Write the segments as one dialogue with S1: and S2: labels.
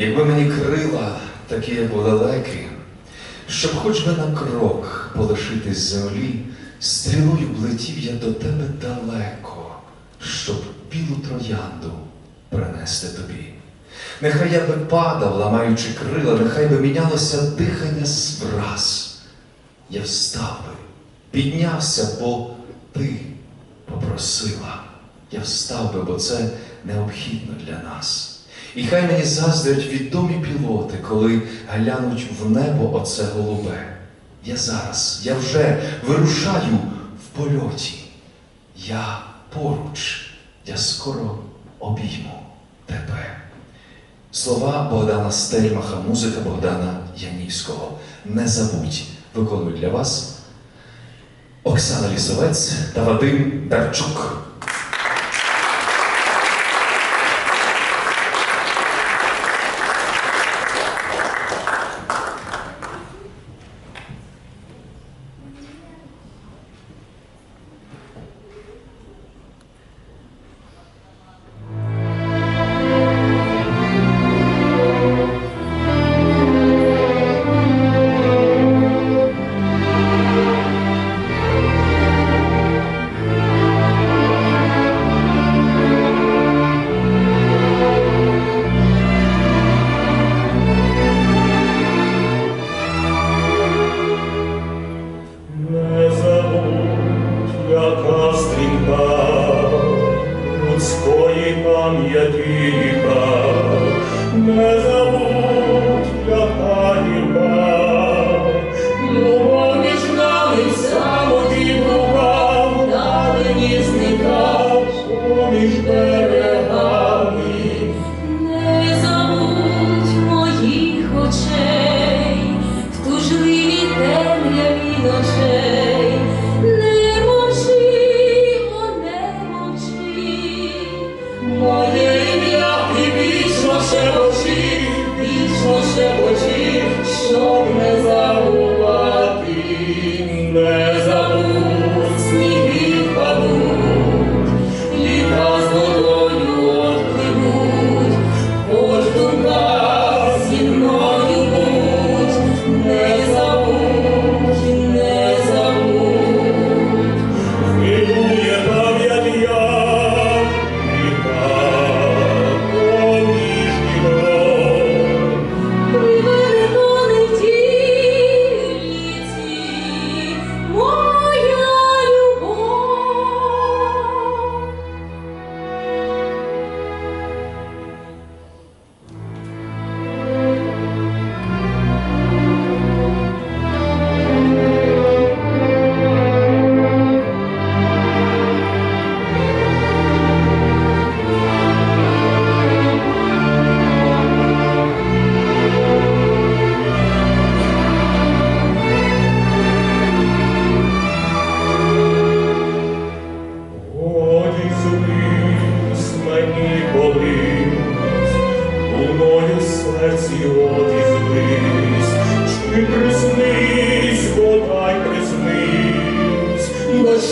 S1: Якби мені крила, такі як лелеки, щоб хоч би на крок полишитись землі, стрілою б летів я до тебе далеко, щоб білу троянду принести тобі. Нехай я би падав, ламаючи крила, нехай би мінялося дихання враз. Я встав би, піднявся, бо ти попросила. Я встав би, бо це необхідно для нас. І хай мені заздрять відомі пілоти, коли глянуть в небо оце голубе. Я зараз, я вже вирушаю в польоті. Я поруч, я скоро обійму тебе. Слова Богдана Стельмаха, музика Богдана Янівського. Не забудь, виконують для вас Оксана Лісовець та Вадим Дарчук.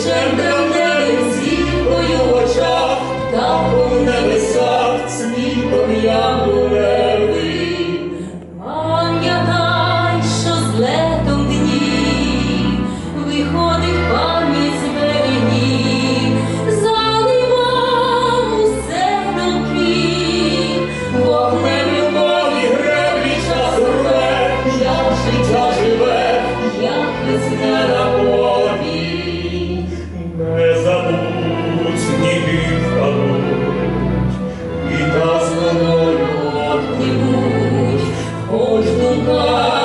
S2: Send them Tuhan.